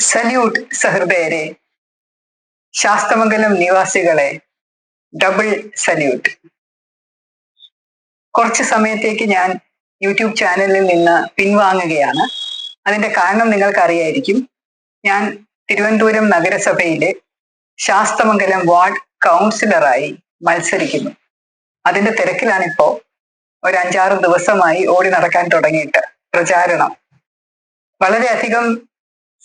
Salute സഹൃദയരെ Sasthamangalam നിവാസികളെ double salute. കുറച്ച് സമയത്തേക്ക് ഞാൻ യൂട്യൂബ് ചാനലിൽ നിന്ന് പിൻവാങ്ങുകയാണ്. അതിന്റെ കാരണം നിങ്ങൾക്കറിയായിരിക്കും. ഞാൻ തിരുവനന്തപുരം നഗരസഭയിലെ ശാസ്തമംഗലം വാർഡ് കൗൺസിലറായി മത്സരിക്കുന്നു. അതിന്റെ തിരക്കിലാണിപ്പോ ഒരു അഞ്ചാറ് ദിവസമായി ഓടി നടക്കാൻ തുടങ്ങിയിട്ട് പ്രചാരണം. വളരെയധികം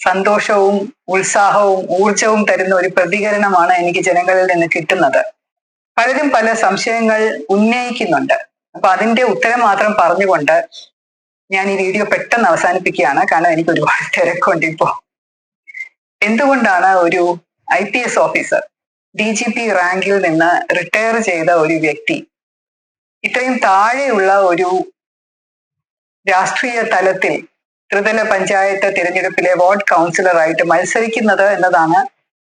സന്തോഷവും ഉത്സാഹവും ഊർജവും തരുന്ന ഒരു പ്രതികരണമാണ് എനിക്ക് ജനങ്ങളിൽ നിന്ന് കിട്ടുന്നത്. പലരും പല സംശയങ്ങൾ ഉന്നയിക്കുന്നുണ്ട്. അപ്പൊ അതിന്റെ ഉത്തരം മാത്രം പറഞ്ഞുകൊണ്ട് ഞാൻ ഈ വീഡിയോ പെട്ടെന്ന് അവസാനിപ്പിക്കുകയാണ്. കാരണം എനിക്ക് ഒരുപാട് തിരക്കുണ്ട് ഇപ്പോ. എന്തുകൊണ്ടാണ് ഒരു I P S officer D G P റാങ്കിൽ നിന്ന് റിട്ടയർ ചെയ്ത ഒരു വ്യക്തി ഇത്രയും താഴെയുള്ള ഒരു രാഷ്ട്രീയ തലത്തിൽ ത്രിതല പഞ്ചായത്ത് തിരഞ്ഞെടുപ്പിലെ വാർഡ് കൗൺസിലറായിട്ട് മത്സരിക്കുന്നത് എന്നതാണ്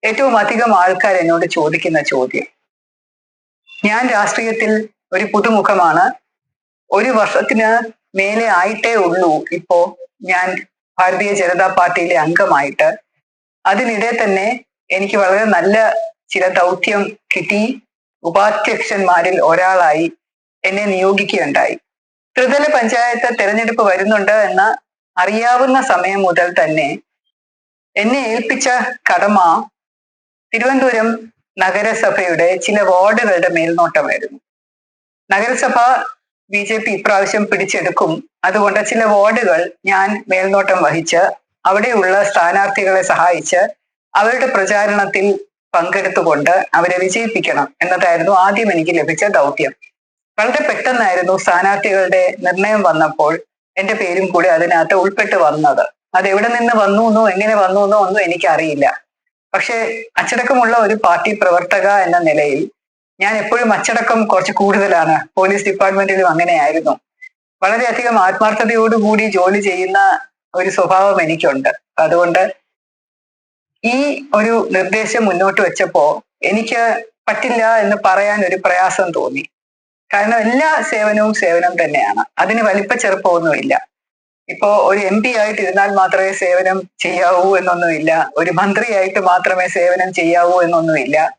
ഏറ്റവും അധികം ആൾക്കാർ എന്നോട് ചോദിക്കുന്ന ചോദ്യം. ഞാൻ രാഷ്ട്രീയത്തിൽ ഒരു പുതുമുഖമാണ്. ഒരു വർഷത്തിന് മേലെ ആയിട്ടേ ഉള്ളൂ ഇപ്പോ ഞാൻ ഭാരതീയ ജനതാ പാർട്ടിയിലെ അംഗമായിട്ട്. അതിനിടെ തന്നെ എനിക്ക് വളരെ നല്ല ചില ദൗത്യം കിട്ടി. ഉപാധ്യക്ഷന്മാരിൽ ഒരാളായി എന്നെ നിയോഗിക്കുകയുണ്ടായി. ത്രിതല പഞ്ചായത്ത് തെരഞ്ഞെടുപ്പ് വരുന്നുണ്ട് എന്ന് അറിയാവുന്ന സമയം മുതൽ തന്നെ എന്നെ ഏൽപ്പിച്ച കടമ തിരുവനന്തപുരം നഗരസഭയുടെ ചില വാർഡുകളുടെ മേൽനോട്ടമായിരുന്നു. നഗരസഭ ബി ജെ പി ഇപ്രാവശ്യം പിടിച്ചെടുക്കും. അതുകൊണ്ട് ചില വാർഡുകൾ ഞാൻ മേൽനോട്ടം വഹിച്ച് അവിടെയുള്ള സ്ഥാനാർത്ഥികളെ സഹായിച്ച് അവരുടെ പ്രചാരണത്തിൽ പങ്കെടുത്തുകൊണ്ട് അവരെ വിജയിപ്പിക്കണം എന്നതായിരുന്നു ആദ്യം എനിക്ക് ലഭിച്ച ദൗത്യം. വളരെ പെട്ടെന്നായിരുന്നു സ്ഥാനാർത്ഥികളുടെ നിർണയം വന്നപ്പോൾ എന്റെ പേരും കൂടി അതിനകത്ത് ഉൾപ്പെട്ട് വന്നത്. അത് എവിടെ നിന്ന് വന്നു എന്നോ എങ്ങനെ വന്നു എന്നോ ഒന്നും എനിക്കറിയില്ല. പക്ഷെ അച്ചടക്കമുള്ള ഒരു പാർട്ടി പ്രവർത്തക എന്ന നിലയിൽ ഞാൻ എപ്പോഴും അച്ചടക്കം കുറച്ച് കൂടുതലാണ്. പോലീസ് ഡിപ്പാർട്ട്മെന്റിലും അങ്ങനെയായിരുന്നു. വളരെയധികം ആത്മാർത്ഥതയോടുകൂടി ജോലി ചെയ്യുന്ന ഒരു സ്വഭാവം എനിക്കുണ്ട്. അതുകൊണ്ട് ഈ ഒരു നിർദ്ദേശം മുന്നോട്ട് വെച്ചപ്പോ എനിക്ക് പറ്റില്ല എന്ന് പറയാൻ ഒരു പ്രയാസം തോന്നി. കാരണം എല്ലാ സേവനവും സേവനം തന്നെയാണ്. അതിന് വലിപ്പ ചെറുപ്പമൊന്നുമില്ല. ഇപ്പോ ഒരു എം പി ആയിട്ടിരുന്നാൽ മാത്രമേ സേവനം ചെയ്യാവൂ എന്നൊന്നുമില്ല. ഒരു മന്ത്രിയായിട്ട് മാത്രമേ സേവനം ചെയ്യാവൂ എന്നൊന്നുമില്ല.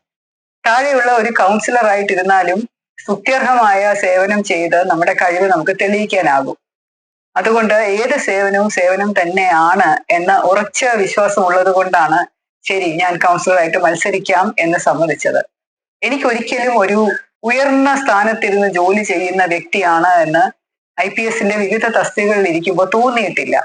താഴെയുള്ള ഒരു കൗൺസിലർ ആയിട്ടിരുന്നാലും സ്തുത്യർഹമായ സേവനം ചെയ്ത് നമ്മുടെ കഴിവ് നമുക്ക് തെളിയിക്കാനാകും. അതുകൊണ്ട് ഏത് സേവനവും സേവനം തന്നെയാണ് എന്ന ഉറച്ച വിശ്വാസം ഉള്ളത് കൊണ്ടാണ് ശരി ഞാൻ കൗൺസിലറായിട്ട് മത്സരിക്കാം എന്ന് സമ്മതിച്ചത്. എനിക്കൊരിക്കലും ഒരു ഉയർന്ന സ്ഥാനത്തിരുന്ന് ജോലി ചെയ്യുന്ന വ്യക്തിയാണ് എന്ന് ഐ പി എസിന്റെ വിവിധ തസ്തികകളിൽ ഇരിക്കുമ്പോൾ തോന്നിയിട്ടില്ല.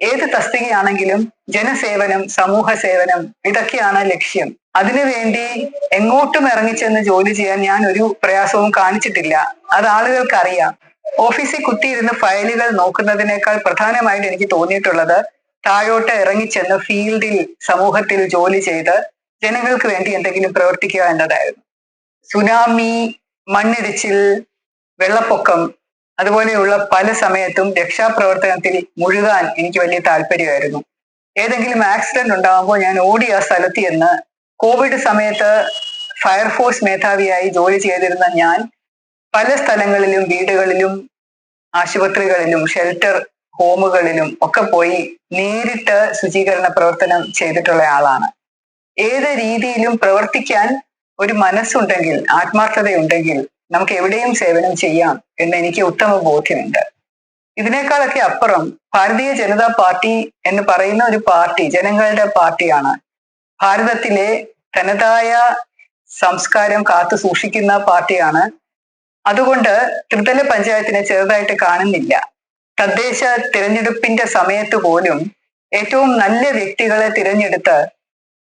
ഏത് തസ്തികയാണെങ്കിലും ജനസേവനം സമൂഹ സേവനം ഇതൊക്കെയാണ് ലക്ഷ്യം. അതിനുവേണ്ടി എങ്ങോട്ടും ഇറങ്ങിച്ചെന്ന് ജോലി ചെയ്യാൻ ഞാൻ ഒരു പ്രയാസവും കാണിച്ചിട്ടില്ല. അത് ആളുകൾക്ക് അറിയാം ഓഫീസിൽ കുത്തിയിരുന്ന് ഫയലുകൾ നോക്കുന്നതിനേക്കാൾ പ്രധാനമായിട്ട് എനിക്ക് തോന്നിയിട്ടുള്ളത് താഴോട്ട് ഇറങ്ങിച്ചെന്ന് ഫീൽഡിൽ സമൂഹത്തിൽ ജോലി ചെയ്ത് ജനങ്ങൾക്ക് വേണ്ടി എന്തെങ്കിലും പ്രവർത്തിക്കുക എന്നതായിരുന്നു. സുനാമി മണ്ണിടിച്ചിൽ വെള്ളപ്പൊക്കം അതുപോലെയുള്ള പല സമയത്തും രക്ഷാപ്രവർത്തനത്തിൽ മുഴുകാൻ എനിക്ക് വലിയ താല്പര്യമായിരുന്നു. ഏതെങ്കിലും ആക്സിഡന്റ് ഉണ്ടാകുമ്പോൾ ഞാൻ ഓടി ആ സ്ഥലത്ത് ചെന്ന് കോവിഡ് സമയത്ത് ഫയർഫോഴ്സ് മേധാവിയായി ജോലി ചെയ്തിരുന്ന ഞാൻ പല സ്ഥലങ്ങളിലും വീടുകളിലും ആശുപത്രികളിലും ഷെൽട്ടർ ഹോമുകളിലും ഒക്കെ പോയി നേരിട്ട് ശുചീകരണ പ്രവർത്തനം ചെയ്തിട്ടുള്ള ആളാണ്. ഏത് രീതിയിലും പ്രവർത്തിക്കാൻ ഒരു മനസ്സുണ്ടെങ്കിൽ ആത്മാർത്ഥതയുണ്ടെങ്കിൽ നമുക്ക് എവിടെയും സേവനം ചെയ്യാം എന്ന് എനിക്ക് ഉത്തമ ബോധ്യമുണ്ട്. ഇതിനേക്കാളൊക്കെ അപ്പുറം ഭാരതീയ ജനതാ പാർട്ടി എന്ന് പറയുന്ന ഒരു പാർട്ടി ജനങ്ങളുടെ പാർട്ടിയാണ്. ഭാരതത്തിലെ തനതായ സംസ്കാരം കാത്തു സൂക്ഷിക്കുന്ന പാർട്ടിയാണ്. അതുകൊണ്ട് ത്രിതല പഞ്ചായത്തിനെ ചെറുതായിട്ട് കാണുന്നില്ല. തദ്ദേശ തിരഞ്ഞെടുപ്പിന്റെ സമയത്ത് പോലും ഏറ്റവും നല്ല വ്യക്തികളെ തിരഞ്ഞെടുത്ത്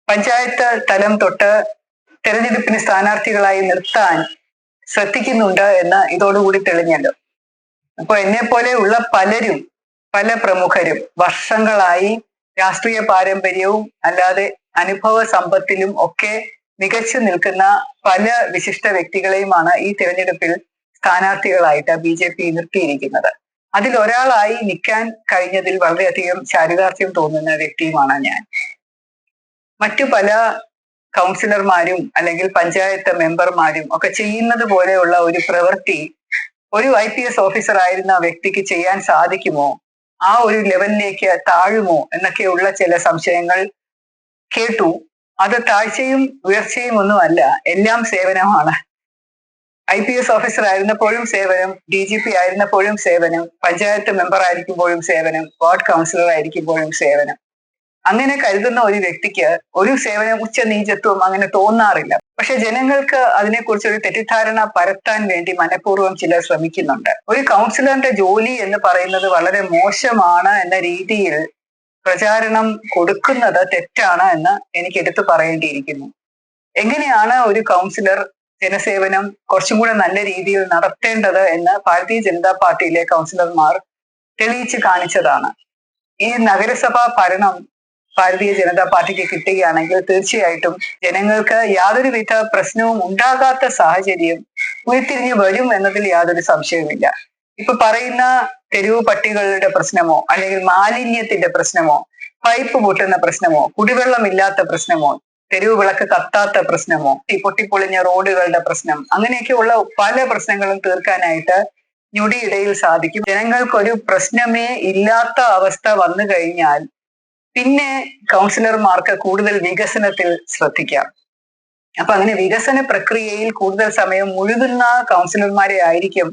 പഞ്ചായത്ത് തലം തൊട്ട് തിരഞ്ഞെടുപ്പിന് സ്ഥാനാർത്ഥികളായി നിർത്താൻ ശ്രദ്ധിക്കുന്നുണ്ട് എന്ന് ഇതോടുകൂടി തെളിഞ്ഞല്ലോ. അപ്പൊ എന്നെ പോലെ ഉള്ള പലരും പല പ്രമുഖരും വർഷങ്ങളായി രാഷ്ട്രീയ പാരമ്പര്യവും അല്ലാതെ അനുഭവ സമ്പത്തിലും ഒക്കെ മികച്ചു നിൽക്കുന്ന പല വിശിഷ്ട വ്യക്തികളെയുമാണ് ഈ തെരഞ്ഞെടുപ്പിൽ സ്ഥാനാർത്ഥികളായിട്ട് ബി ജെ പി നിർത്തിയിരിക്കുന്നത്. അതിൽ ഒരാളായി നിൽക്കാൻ കഴിഞ്ഞതിൽ വളരെയധികം ചാരിതാർത്ഥ്യം തോന്നുന്ന വ്യക്തിയുമാണ് ഞാൻ. മറ്റു പല കൗൺസിലർമാരും അല്ലെങ്കിൽ പഞ്ചായത്ത് മെമ്പർമാരും ഒക്കെ ചെയ്യുന്നത് പോലെയുള്ള ഒരു പ്രവൃത്തി ഒരു ഐ പി എസ് ഓഫീസർ ആയിരുന്ന വ്യക്തിക്ക് ചെയ്യാൻ സാധിക്കുമോ? ആ ഒരു ലെവലിലേക്ക് താഴുമോ? എന്നൊക്കെയുള്ള ചില സംശയങ്ങൾ കേട്ടു. അത് താഴ്ചയും ഉയർച്ചയും ഒന്നുമല്ല എല്ലാം സേവനമാണ്. ഐ പി എസ് ഓഫീസർ ആയിരുന്നപ്പോഴും സേവനം ഡി ജി പി ആയിരുന്നപ്പോഴും സേവനം പഞ്ചായത്ത് മെമ്പർ ആയിരിക്കുമ്പോഴും സേവനം വാർഡ് കൗൺസിലർ ആയിരിക്കുമ്പോഴും സേവനം. അങ്ങനെ കരുതുന്ന ഒരു വ്യക്തിക്ക് ഒരു സേവന ഉച്ച നീചത്വം അങ്ങനെ തോന്നാറില്ല. പക്ഷെ ജനങ്ങൾക്ക് അതിനെക്കുറിച്ച് ഒരു തെറ്റിദ്ധാരണ പരത്താൻ വേണ്ടി മനഃപൂർവം ചിലർ ശ്രമിക്കുന്നുണ്ട്. ഒരു കൗൺസിലറിന്റെ ജോലി എന്ന് പറയുന്നത് വളരെ മോശമാണ് എന്ന രീതിയിൽ പ്രചാരണം കൊടുക്കുന്നത് തെറ്റാണ് എന്ന് എനിക്ക് എടുത്തു പറയേണ്ടിയിരിക്കുന്നു. എങ്ങനെയാണ് ഒരു കൗൺസിലർ ജനസേവനം കുറച്ചും കൂടെ നല്ല രീതിയിൽ നടത്തേണ്ടത് എന്ന് ഭാരതീയ ജനതാ പാർട്ടിയിലെ കൗൺസിലർമാർ തെളിയിച്ച് കാണിച്ചതാണ്. ഈ നഗരസഭാ ഭരണം ഭാരതീയ ജനതാ പാർട്ടിക്ക് കിട്ടുകയാണെങ്കിൽ തീർച്ചയായിട്ടും ജനങ്ങൾക്ക് യാതൊരുവിധ പ്രശ്നവും ഉണ്ടാകാത്ത സാഹചര്യം ഉയർത്തിരിഞ്ഞ് വരും എന്നതിൽ യാതൊരു സംശയവുമില്ല. ഇപ്പൊ പറയുന്ന തെരുവ് പട്ടികളുടെ പ്രശ്നമോ അല്ലെങ്കിൽ മാലിന്യത്തിന്റെ പ്രശ്നമോ പൈപ്പ് പൊട്ടുന്ന പ്രശ്നമോ കുടിവെള്ളമില്ലാത്ത പ്രശ്നമോ തെരുവ് വിളക്ക് കത്താത്ത പ്രശ്നമോ ഈ പൊട്ടിപ്പൊളിഞ്ഞ റോഡുകളുടെ പ്രശ്നം അങ്ങനെയൊക്കെയുള്ള പല പ്രശ്നങ്ങളും തീർക്കാനായിട്ട് ഞൊടിയിടയിൽ സാധിക്കും. ജനങ്ങൾക്കൊരു പ്രശ്നമേ ഇല്ലാത്ത അവസ്ഥ വന്നു കഴിഞ്ഞാൽ പിന്നെ കൗൺസിലർമാർക്ക് കൂടുതൽ വികസനത്തിൽ ശ്രദ്ധിക്കാം അപ്പൊ അങ്ങനെ വികസന പ്രക്രിയയിൽ കൂടുതൽ സമയം മുഴുകുന്ന കൗൺസിലർമാരെ ആയിരിക്കും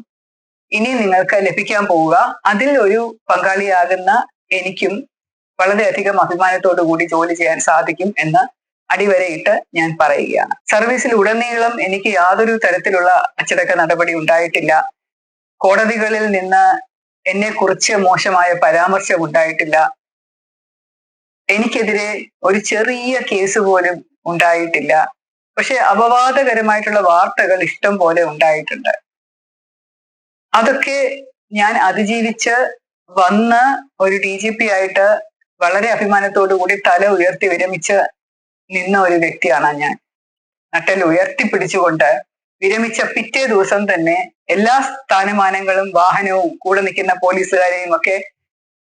ഇനി നിങ്ങൾക്ക് ലഭിക്കാൻ പോവുക. അതിൽ ഒരു പങ്കാളിയാകുന്ന എനിക്കും വളരെയധികം അഭിമാനത്തോടു കൂടി ജോലി ചെയ്യാൻ സാധിക്കും എന്ന് അടിവരയിട്ട് ഞാൻ പറയുകയാണ്. സർവീസിൽ ഉടനീളം എനിക്ക് യാതൊരു തരത്തിലുള്ള അച്ചടക്ക നടപടി ഉണ്ടായിട്ടില്ല. കോടതികളിൽ നിന്ന് എന്നെ കുറിച്ച് മോശമായ പരാമർശം ഉണ്ടായിട്ടില്ല. എനിക്കെതിരെ ഒരു ചെറിയ കേസ് പോലും ഉണ്ടായിട്ടില്ല. പക്ഷെ അപവാദകരമായിട്ടുള്ള വാർത്തകൾ ഇഷ്ടം പോലെ ഉണ്ടായിട്ടുണ്ട്. അതൊക്കെ ഞാൻ അതിജീവിച്ച് വന്ന് ഒരു ഡി ജി പി ആയിട്ട് വളരെ അഭിമാനത്തോടു കൂടി തല ഉയർത്തി വിരമിച്ച് നിന്ന ഒരു വ്യക്തിയാണ് ഞാൻ. നട്ടൽ ഉയർത്തിപ്പിടിച്ചുകൊണ്ട് വിരമിച്ച പിറ്റേ ദിവസം തന്നെ എല്ലാ സ്ഥാനമാനങ്ങളും വാഹനവും കൂടെ നിൽക്കുന്ന പോലീസുകാരെയും ഒക്കെ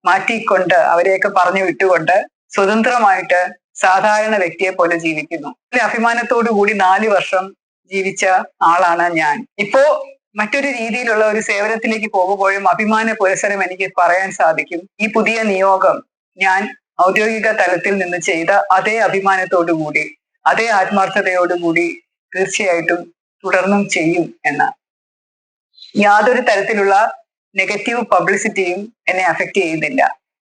മാറ്റിക്കൊണ്ട് അവരെയൊക്കെ പറഞ്ഞു വിട്ടുകൊണ്ട് സ്വതന്ത്രമായിട്ട് സാധാരണ വ്യക്തിയെ പോലെ ജീവിക്കുന്നു. അഭിമാനത്തോടു കൂടി നാല് വർഷം ജീവിച്ച ആളാണ് ഞാൻ. ഇപ്പോ മറ്റൊരു രീതിയിലുള്ള ഒരു സേവനത്തിലേക്ക് പോകുമ്പോഴും അഭിമാന പുരസരം എനിക്ക് പറയാൻ സാധിക്കും. ഈ പുതിയ നിയോഗം ഞാൻ ഔദ്യോഗിക തലത്തിൽ നിന്ന് ചെയ്ത അതേ അഭിമാനത്തോടു കൂടി അതേ ആത്മാർത്ഥതയോടുകൂടി തീർച്ചയായിട്ടും തുടർന്നും ചെയ്യും എന്ന. യാതൊരു തരത്തിലുള്ള നെഗറ്റീവ് പബ്ലിസിറ്റിയും എന്നെ അഫക്റ്റ് ചെയ്യുന്നില്ല.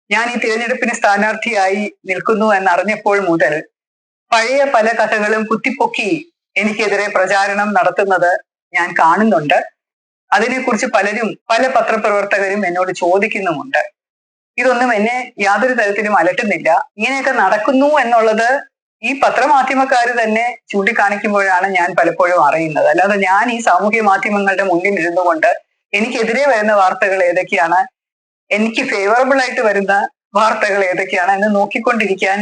ഞാൻ ഈ തിരഞ്ഞെടുപ്പിന് സ്ഥാനാർത്ഥിയായി നിൽക്കുന്നു എന്നറിഞ്ഞപ്പോൾ മുതൽ പഴയ പല കഥകളും കുത്തിപ്പൊക്കി എനിക്കെതിരെ പ്രചാരണം നടത്തുന്നത് ഞാൻ കാണുന്നുണ്ട്. അതിനെക്കുറിച്ച് പലരും പല പത്രപ്രവർത്തകരും എന്നോട് ചോദിക്കുന്നുമുണ്ട്. ഇതൊന്നും എന്നെ യാതൊരു തരത്തിലും അലട്ടുന്നില്ല. ഇങ്ങനെയൊക്കെ നടക്കുന്നു എന്നുള്ളത് ഈ പത്രമാധ്യമക്കാർ തന്നെ ചൂണ്ടിക്കാണിക്കുമ്പോഴാണ് ഞാൻ പലപ്പോഴും അറിയുന്നത്. അല്ലാതെ ഞാൻ ഈ സാമൂഹ്യ മാധ്യമങ്ങളുടെ മുന്നിൽ ഇരുന്നുകൊണ്ട് എനിക്കെതിരെ വരുന്ന വാർത്തകൾ ഏതൊക്കെയാണ്? എനിക്ക് ഫേവറബിൾ ആയിട്ട് വരുന്ന വാർത്തകൾ ഏതൊക്കെയാണ് എന്ന് നോക്കിക്കൊണ്ടിരിക്കാൻ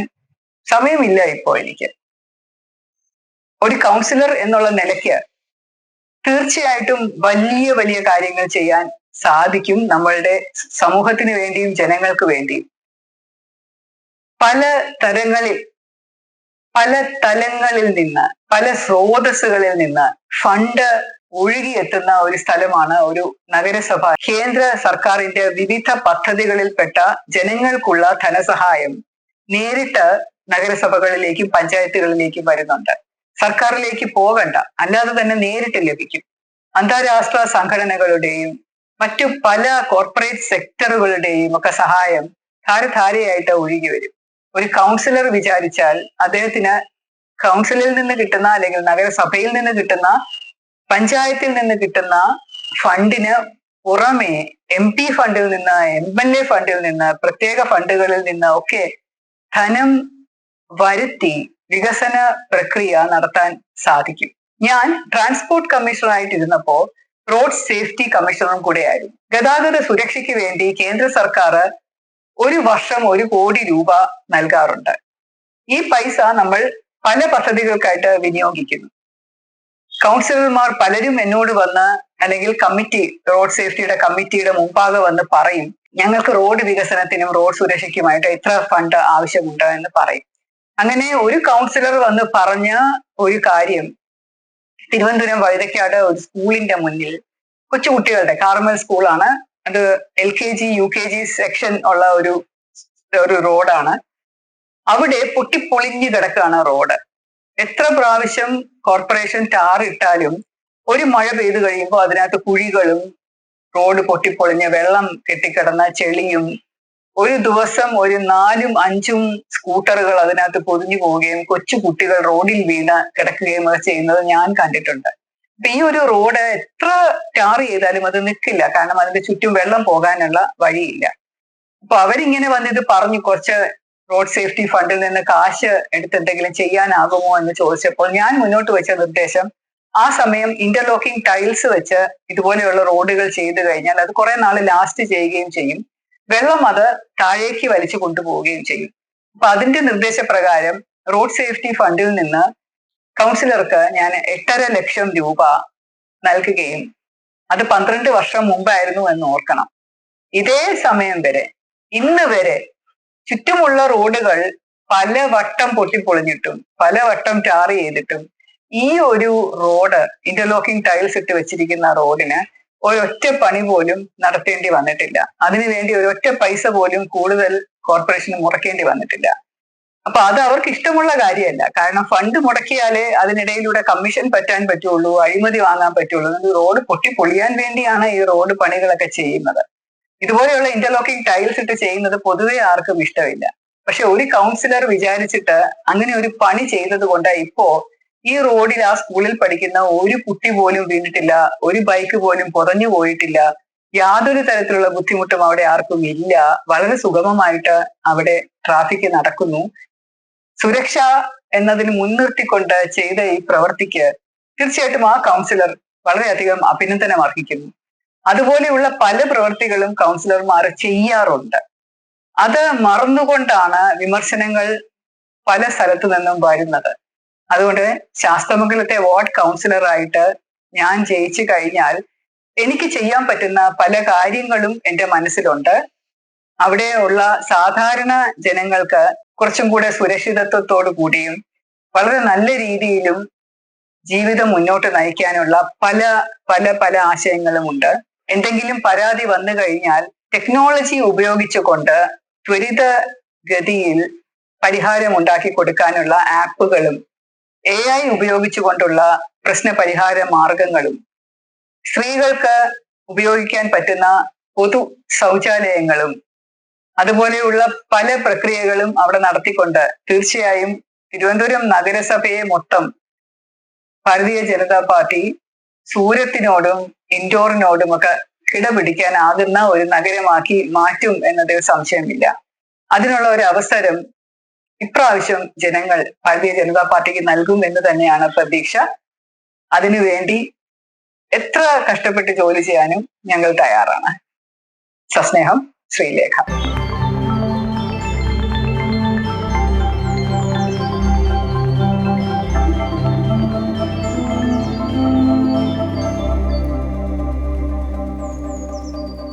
സമയമില്ല ഇപ്പോൾ എനിക്ക്. ഒരു കൗൺസിലർ എന്നുള്ള നിലയ്ക്ക് തീർച്ചയായിട്ടും വലിയ വലിയ കാര്യങ്ങൾ ചെയ്യാൻ സാധിക്കും നമ്മളുടെ സമൂഹത്തിന് വേണ്ടിയും ജനങ്ങൾക്ക് വേണ്ടിയും. പല തരങ്ങളിൽ പല തലങ്ങളിൽ നിന്ന് പല സ്രോതസ്സുകളിൽ നിന്ന് ഫണ്ട് ഒഴുകിയെത്തുന്ന ഒരു സ്ഥലമാണ് ഒരു നഗരസഭ. കേന്ദ്ര സർക്കാരിന്റെ വിവിധ പദ്ധതികളിൽപ്പെട്ട ജനങ്ങൾക്കുള്ള ധനസഹായം നേരിട്ട് നഗരസഭകളിലേക്കും പഞ്ചായത്തുകളിലേക്കും വരുന്നുണ്ട്. സർക്കാരിലേക്ക് പോകണ്ട അല്ലാതെ തന്നെ നേരിട്ട് ലഭിക്കും. അന്താരാഷ്ട്ര സംഘടനകളുടെയും മറ്റു പല കോർപ്പറേറ്റ് സെക്ടറുകളുടെയും ഒക്കെ സഹായം ധാരധാരയായിട്ട് ഒഴുകി വരും. ഒരു കൗൺസിലർ വിചാരിച്ചാൽ അദ്ദേഹത്തിന് കൗൺസിലിൽ നിന്ന് കിട്ടുന്ന അല്ലെങ്കിൽ നഗരസഭയിൽ നിന്ന് കിട്ടുന്ന പഞ്ചായത്തിൽ നിന്ന് കിട്ടുന്ന ഫണ്ടിന് പുറമെ എം പി ഫണ്ടിൽ നിന്ന് എം എൽ എ ഫണ്ടിൽ നിന്ന് പ്രത്യേക ഫണ്ടുകളിൽ നിന്ന് ഒക്കെ ധനം വരുത്തി വികസന പ്രക്രിയ നടത്താൻ സാധിക്കും. ഞാൻ ട്രാൻസ്പോർട്ട് കമ്മീഷണറായിട്ട് ആയിട്ടിരുന്നപ്പോ റോഡ് സേഫ്റ്റി കമ്മീഷണറും കൂടെയായിരുന്നു ഗതാഗത സുരക്ഷയ്ക്ക് വേണ്ടി കേന്ദ്ര സർക്കാർ ഒരു വർഷം ഒരു കോടി രൂപ നൽകാറുണ്ട്. ഈ പൈസ നമ്മൾ പല പദ്ധതികൾക്കായിട്ട് വിനിയോഗിക്കുന്നു. കൗൺസിലർമാർ പലരും എന്നോട് വന്ന് അല്ലെങ്കിൽ കമ്മിറ്റി റോഡ് സേഫ്റ്റിയുടെ കമ്മിറ്റിയുടെ മുമ്പാകെ വന്ന് പറയും ഞങ്ങൾക്ക് റോഡ് വികസനത്തിനും റോഡ് സുരക്ഷയ്ക്കുമായിട്ട് എത്ര ഫണ്ട് ആവശ്യമുണ്ട് എന്ന് പറയും. അങ്ങനെ ഒരു കൗൺസിലർ വന്ന് പറഞ്ഞ ഒരു കാര്യം തിരുവനന്തപുരം വഴുതക്കാട് ഒരു സ്കൂളിന്റെ മുന്നിൽ കൊച്ചുകുട്ടികളുടെ കാർമൽ സ്കൂളാണ് അത് L K G U K G section ഉള്ള ഒരു ഒരു റോഡാണ് അവിടെ പൊട്ടിപ്പൊളിഞ്ഞു കിടക്കുകയാണ് റോഡ് എത്ര പ്രാവശ്യം കോർപ്പറേഷൻ ടാർ ഇട്ടാലും ഒരു മഴ പെയ്തു കഴിയുമ്പോൾ അതിനകത്ത് കുഴികളും റോഡ് പൊട്ടിപ്പൊളിഞ്ഞ് വെള്ളം കെട്ടിക്കിടന്ന ചെളിയും ഒരു ദിവസം ഒരു നാലും അഞ്ചും സ്കൂട്ടറുകൾ അതിനകത്ത് പൊതിഞ്ഞു പോവുകയും കൊച്ചു കുട്ടികൾ റോഡിൽ വീണ് കിടക്കുകയും ഒക്കെ ചെയ്യുന്നത് ഞാൻ കണ്ടിട്ടുണ്ട്. അപ്പൊ ഈ ഒരു റോഡ് എത്ര ടാർ ചെയ്താലും അത് നിൽക്കില്ല കാരണം അതിന്റെ ചുറ്റും വെള്ളം പോകാനുള്ള വഴിയില്ല. അപ്പൊ അവരിങ്ങനെ വന്ന് ഇത് പറഞ്ഞു കുറച്ച് റോഡ് സേഫ്റ്റി ഫണ്ടിൽ നിന്ന് കാശ് എടുത്ത് എന്തെങ്കിലും ചെയ്യാനാകുമോ എന്ന് ചോദിച്ചപ്പോൾ ഞാൻ മുന്നോട്ട് വെച്ച നിർദ്ദേശം ആ സമയം ഇന്റർലോക്കിംഗ് ടൈൽസ് വെച്ച് ഇതുപോലെയുള്ള റോഡുകൾ ചെയ്തു കഴിഞ്ഞാൽ അത് കുറെ നാൾ ലാസ്റ്റ് ചെയ്യുകയും ചെയ്യും. വെള്ളം അത് താഴേക്ക് വലിച്ചു കൊണ്ടുപോവുകയും ചെയ്യും. അപ്പൊ അതിന്റെ നിർദ്ദേശപ്രകാരം റോഡ് സേഫ്റ്റി ഫണ്ടിൽ നിന്ന് കൗൺസിലർക്ക് ഞാൻ എട്ടര ലക്ഷം രൂപ നൽകുകയും അത് പന്ത്രണ്ട് വർഷം മുമ്പായിരുന്നു എന്ന് ഓർക്കണം. ഇതേ സമയം വരെ ഇന്ന് വരെ ചുറ്റുമുള്ള റോഡുകൾ പല വട്ടം പൊട്ടിപ്പൊളിഞ്ഞിട്ടും പല വട്ടം ടാർ ചെയ്തിട്ടും ഈ ഒരു റോഡ് ഇന്റർലോക്കിംഗ് ടൈൽസ് ഇട്ട് വെച്ചിരിക്കുന്ന റോഡിന് ഒരൊറ്റ പണി പോലും നടത്തേണ്ടി വന്നിട്ടില്ല. അതിനുവേണ്ടി ഒരൊറ്റ പൈസ പോലും കൂടുതൽ കോർപ്പറേഷന് മുടക്കേണ്ടി വന്നിട്ടില്ല. അപ്പൊ അത് അവർക്ക് ഇഷ്ടമുള്ള കാര്യമല്ല. കാരണം ഫണ്ട് മുടക്കിയാലേ അതിനിടയിലൂടെ കമ്മീഷൻ പറ്റാൻ പറ്റുള്ളൂ അഴിമതി വാങ്ങാൻ പറ്റുള്ളൂ. റോഡ് പൊട്ടിപ്പൊളിയാൻ വേണ്ടിയാണ് ഈ റോഡ് പണികളൊക്കെ ചെയ്യുന്നത്. ഇതുപോലെയുള്ള ഇന്റർലോക്കിംഗ് ടൈൽസ് ഇട്ട് ചെയ്യുന്നത് പൊതുവെ ആർക്കും ഇഷ്ടമില്ല. പക്ഷെ ഒരു കൗൺസിലർ വിചാരിച്ചിട്ട് അങ്ങനെ ഒരു പണി ചെയ്തത് കൊണ്ട് ഇപ്പോ ഈ റോഡിൽ ആ സ്കൂളിൽ പഠിക്കുന്ന ഒരു കുട്ടി പോലും വീണിട്ടില്ല ഒരു ബൈക്ക് പോലും പുറഞ്ഞു പോയിട്ടില്ല യാതൊരു തരത്തിലുള്ള ബുദ്ധിമുട്ടും അവിടെ ആർക്കും ഇല്ല. വളരെ സുഗമമായിട്ട് അവിടെ ട്രാഫിക് നടക്കുന്നു. സുരക്ഷ എന്നതിന് മുൻനിർത്തിക്കൊണ്ട് ചെയ്ത ഈ പ്രവൃത്തിക്ക് തീർച്ചയായിട്ടും ആ കൗൺസിലർ വളരെയധികം അഭിനന്ദനം അർഹിക്കുന്നു. അതുപോലെയുള്ള പല പ്രവൃത്തികളും കൗൺസിലർമാർ ചെയ്യാറുണ്ട്. അത് മറന്നുകൊണ്ടാണ് വിമർശനങ്ങൾ പല സ്ഥലത്തു നിന്നും വരുന്നത്. അതുകൊണ്ട് ശാസ്ത്രമംഗലത്തെ വാർഡ് കൗൺസിലറായിട്ട് ഞാൻ ജയിച്ചു കഴിഞ്ഞാൽ എനിക്ക് ചെയ്യാൻ പറ്റുന്ന പല കാര്യങ്ങളും എന്റെ മനസ്സിലുണ്ട്. അവിടെയുള്ള സാധാരണ ജനങ്ങൾക്ക് കുറച്ചും കൂടെ സുരക്ഷിതത്വത്തോടു കൂടിയും വളരെ നല്ല രീതിയിലും ജീവിതം മുന്നോട്ട് നയിക്കാനുള്ള പല പല പല ആശയങ്ങളും ഉണ്ട് എന്തെങ്കിലും പരാതി വന്നു കഴിഞ്ഞാൽ ടെക്നോളജി ഉപയോഗിച്ചുകൊണ്ട് ത്വരിത ഗതിയിൽ പരിഹാരം ഉണ്ടാക്കി കൊടുക്കാനുള്ള ആപ്പുകളും എ ഐ ഉപയോഗിച്ചുകൊണ്ടുള്ള പ്രശ്ന പരിഹാര മാർഗങ്ങളും സ്ത്രീകൾക്ക് ഉപയോഗിക്കാൻ പറ്റുന്ന പൊതു ശൗചാലയങ്ങളും അതുപോലെയുള്ള പല പ്രക്രിയകളും അവിടെ നടത്തിക്കൊണ്ട് തീർച്ചയായും തിരുവനന്തപുരം നഗരസഭയെ മൊത്തം ഭാരതീയ ജനതാ പാർട്ടി സൂര്യത്തിനോടും ഇൻഡോറിനോടും ഒക്കെ കിടപിടിക്കാനാകുന്ന ഒരു നഗരമാക്കി മാറ്റും എന്നതിൽ സംശയമില്ല. അതിനുള്ള ഒരു അവസരം ഇപ്രാവശ്യം ജനങ്ങൾ ഭാരതീയ ജനതാ പാർട്ടിക്ക് നൽകും എന്ന് തന്നെയാണ് പ്രതീക്ഷ. അതിനുവേണ്ടി എത്ര കഷ്ടപ്പെട്ട് ജോലി ചെയ്യാനും ഞങ്ങൾ തയ്യാറാണ്. സസ്നേഹം ശ്രീലേഖ.